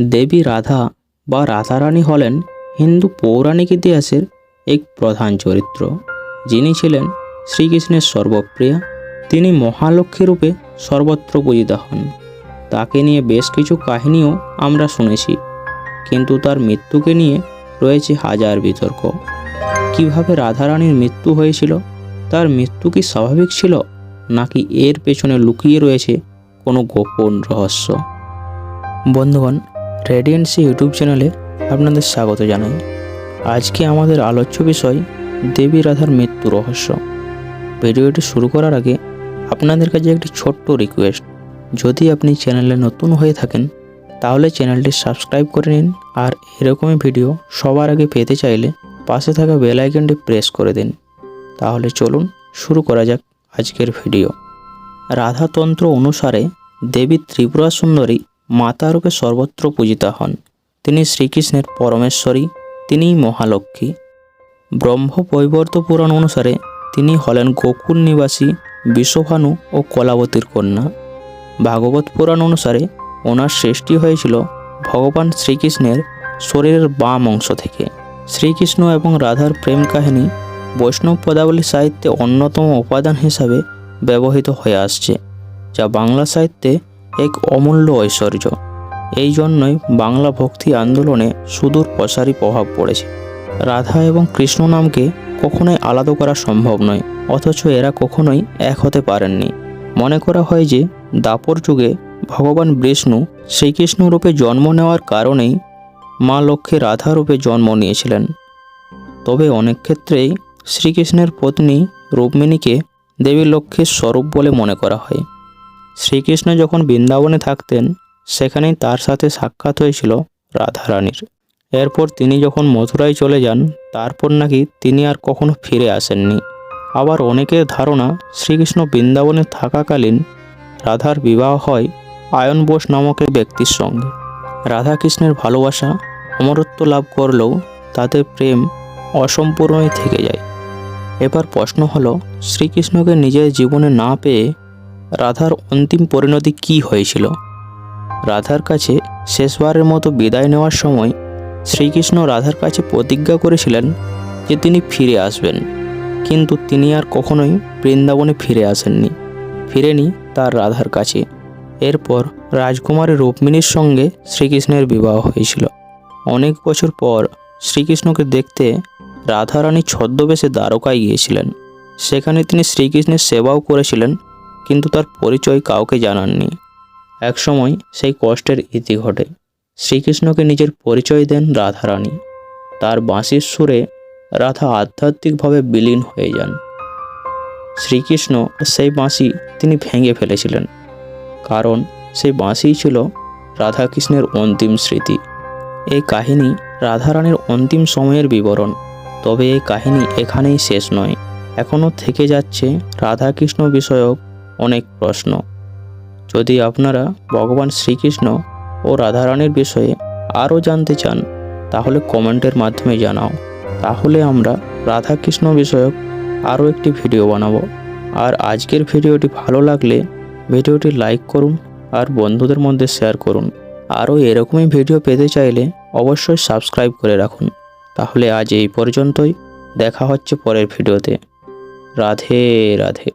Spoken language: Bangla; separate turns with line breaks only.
দেবী রাধা বা রাধারানী হলেন হিন্দু পৌরাণিক ইতিহাসের এক প্রধান চরিত্র। যিনি ছিলেন শ্রীকৃষ্ণের সর্বপ্রিয়া। তিনি মহালক্ষ্মী রূপে সর্বত্র পূজিত হন। তাকে নিয়ে বেশ কিছু কাহিনীও আমরা শুনেছি। কিন্তু তার মৃত্যুকে নিয়ে রয়েছে হাজার বিতর্ক। কীভাবে রাধারানীর মৃত্যু হয়েছিল? তার মৃত্যু কি স্বাভাবিক ছিল? নাকি এর পেছনে লুকিয়ে রয়েছে কোনো গোপন রহস্য? বন্ধুগণ রেডিয়েন্সি ইউটিউব চ্যানেলে আপনাদের স্বাগত জানাই। আজকে আমাদের আলোচ্য বিষয় দেবী রাধার মৃত্যু রহস্য। ভিডিওটি শুরু করার আগে আপনাদের কাছে একটি ছোট্ট রিকোয়েস্ট যদি আপনি চ্যানেলে নতুন হয়ে থাকেন, তাহলে চ্যানেলটি সাবস্ক্রাইব করে নিন আর এরকমই ভিডিও সবার আগে পেতে চাইলে পাশে থাকা বেল আইকনটি প্রেস করে দিন। তাহলে চলুন শুরু করা যাক আজকের ভিডিও রাধাতন্ত্র অনুসারে দেবী ত্রিপুরা সুন্দরী মাতা রূপে সর্বত্র পূজিতা হন। তিনি শ্রীকৃষ্ণের পরমেশ্বরী, তিনিই মহালক্ষ্মী। ব্রহ্ম বৈবর্ত পুরাণ অনুসারে তিনি হলেন গোকুল নিবাসী, বিশ্বভানু ও কলাবতীর কন্যা। ভাগবত পুরাণ অনুসারে ওনার সৃষ্টি হয়েছিল ভগবান শ্রীকৃষ্ণের শরীরের বাম অংশ থেকে। শ্রীকৃষ্ণ এবং রাধার প্রেম কাহিনী বৈষ্ণব পদাবলী সাহিত্যে অন্যতম উপাদান হিসাবে ব্যবহৃত হয়ে আসছে, যা বাংলা সাহিত্যে এক অমূল্য ঐশ্বর্য। এই জন্যই বাংলা ভক্তি আন্দোলনে সুদূর প্রসারী প্রভাব পড়েছে। রাধা এবং কৃষ্ণ নামকে কখনোই আলাদা করা সম্ভব নয়, অথচ এরা কখনোই এক হতে পারেননি। মনে করা হয় যে, দাপর যুগে ভগবান বিষ্ণু শ্রীকৃষ্ণ রূপে জন্ম নেওয়ার কারণেই মা লক্ষ্মী রাধা রূপে জন্ম নিয়েছিলেন। তবে অনেক ক্ষেত্রেই শ্রীকৃষ্ণের পত্নী রুক্মিণীকে দেবী লক্ষ্মীর স্বরূপ বলে মনে করা হয়। শ্রীকৃষ্ণ যখন বৃন্দাবনে থাকতেন, সেখানেই তার সাথে সাক্ষাৎ হয়েছিল রাধারানীর। এরপর তিনি যখন মথুরায় চলে যান, তারপর নাকি তিনি আর কখনো ফিরে আসেননি। আবার অনেকের ধারণা শ্রীকৃষ্ণ বৃন্দাবনে থাকাকালীন রাধার বিবাহ হয় আয়ন বোস নামক এক ব্যক্তির সঙ্গে। রাধাকৃষ্ণের ভালোবাসা, অমরত্ব লাভ করলেও তাদের প্রেম অসম্পূর্ণই থেকে যায়। এবার প্রশ্ন হলো, শ্রীকৃষ্ণকে নিজের জীবনে না পেয়ে রাধার অন্তিম পরিণতি কী হয়েছিল? রাধার কাছে শেষবারের মতো বিদায় নেওয়ার সময় শ্রীকৃষ্ণ রাধার কাছে প্রতিজ্ঞা করেছিলেন যে তিনি ফিরে আসবেন। কিন্তু তিনি আর কখনোই বৃন্দাবনে ফিরে আসেননি, ফিরেনি তার রাধার কাছে। এরপর রাজকুমারী রুক্মিণীর সঙ্গে শ্রীকৃষ্ণের বিবাহ হয়েছিল। অনেক বছর পর শ্রীকৃষ্ণকে দেখতে রাধারানী ছদ্মবেশে দ্বারকায় গিয়েছিলেন। সেখানে তিনি শ্রীকৃষ্ণের সেবাও করেছিলেন কিন্তু তার পরিচয় কাউকে জানাননি। একসময় সেই কষ্টের ইতি ঘটে। শ্রীকৃষ্ণকে নিজের পরিচয় দেন রাধারানী। তার বাঁশির সুরে রাধা আধ্যাত্মিকভাবে বিলীন হয়ে যান। শ্রীকৃষ্ণ সেই বাঁশি তিনি ভেঙে ফেলেছিলেন। কারণ সেই বাঁশিই ছিল রাধাকৃষ্ণের অন্তিম স্মৃতি। এই কাহিনী রাধারানীর অন্তিম সময়ের বিবরণ। তবে এই কাহিনী এখানেই শেষ নয়। এখনও থেকে যাচ্ছে রাধাকৃষ্ণ বিষয়ক অনেক প্রশ্ন। যদি আপনারা ভগবান শ্রীকৃষ্ণ ও রাধারানীর বিষয়ে আরও জানতে চান, তাহলে কমেন্টের মাধ্যমে জানাও। তাহলে আমরা রাধাকৃষ্ণ বিষয়ক আরও একটি ভিডিও বানাবো। আর আজকের ভিডিওটি ভালো লাগলে ভিডিওটি লাইক করুন আর বন্ধুদের মধ্যে শেয়ার করুন। আরও এরকমই ভিডিও পেতে চাইলে অবশ্যই সাবস্ক্রাইব করে রাখুন। তাহলে আজ এই পর্যন্তই। দেখা হচ্ছে পরের ভিডিওতে। রাধে রাধে।